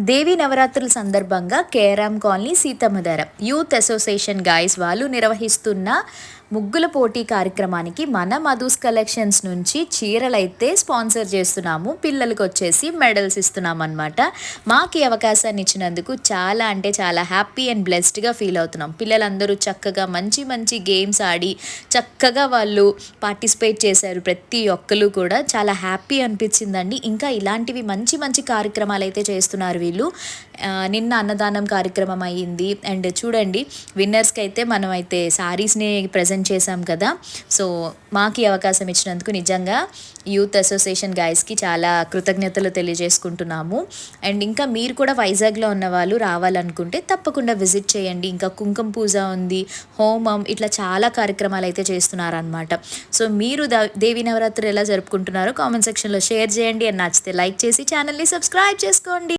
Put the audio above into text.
దేవి నవరాత్రుల సందర్భంగా carrom colony Seethammadhara. Youth association guys వాళ్ళు నిర్వహిస్తున్న ముగ్గుల పోటీ కార్యక్రమానికి మన మధుస్ కలెక్షన్స్ నుంచి చీరలు అయితే స్పాన్సర్ చేస్తున్నాము. పిల్లలకి వచ్చేసి మెడల్స్ ఇస్తున్నాం అనమాట మాకు ఈ అవకాశాన్ని ఇచ్చినందుకు చాలా అంటే చాలా హ్యాపీ అండ్ బ్లెస్డ్గా ఫీల్ అవుతున్నాం. పిల్లలందరూ చక్కగా మంచి మంచి గేమ్స్ ఆడి చక్కగా వాళ్ళు పార్టిసిపేట్ చేశారు. ప్రతి ఒక్కరు కూడా చాలా హ్యాపీ అనిపించిందండి. ఇంకా ఇలాంటివి మంచి మంచి కార్యక్రమాలు అయితే చేస్తున్నారు వీళ్ళు. నిన్న అన్నదానం కార్యక్రమం అయ్యింది. అండ్ చూడండి విన్నర్స్కి అయితే మనం అయితే శారీస్ని ప్రజెంట్ చేశాం కదా. సో మాకు ఈ అవకాశం ఇచ్చినందుకు నిజంగా యూత్ అసోసియేషన్ గాయస్కి చాలా కృతజ్ఞతలు తెలియజేసుకుంటున్నాము. అండ్ ఇంకా మీరు కూడా వైజాగ్లో ఉన్న వాళ్ళు రావాలనుకుంటే తప్పకుండా విజిట్ చేయండి. ఇంకా కుంకుమ పూజ ఉంది హోమం ఇట్లా చాలా కార్యక్రమాలు అయితే చేస్తున్నారనమాట సో మీరు ద- దేవి నవరాత్రి ఎలా జరుపుకుంటున్నారో కామెంట్ సెక్షన్లో షేర్ చేయండి. అండ్ నచ్చితే లైక్ చేసి ఛానల్ని సబ్స్క్రైబ్ చేసుకోండి.